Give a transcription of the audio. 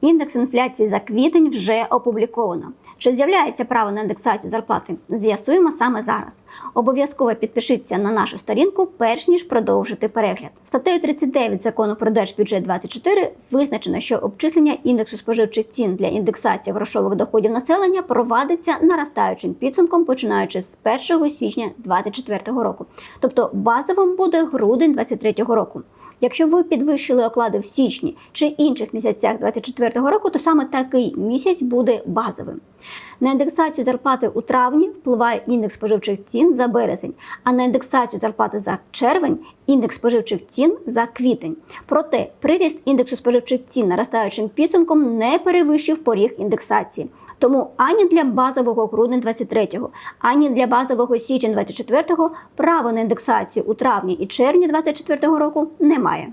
Індекс інфляції за квітень вже опубліковано. Чи з'являється право на індексацію зарплати? З'ясуємо саме зараз. Обов'язково підпишіться на нашу сторінку, перш ніж продовжити перегляд. Статтею 39 закону про держбюджет 24 визначено, що обчислення індексу споживчих цін для індексації грошових доходів населення провадиться наростаючим підсумком, починаючи з 1 січня 2024 року. Тобто базовим буде грудень 2023 року. Якщо ви підвищили оклади в січні чи інших місяцях 2024 року, то саме такий місяць буде базовим. На індексацію зарплати у травні впливає індекс споживчих цін за березень, а на індексацію зарплати за червень індекс споживчих цін за квітень. Проте приріст індексу споживчих цін наростаючим підсумком не перевищив поріг індексації. Тому ані для базового грудня 23-го, ані для базового січня 24-го право на індексацію у травні і червні 24-го року немає.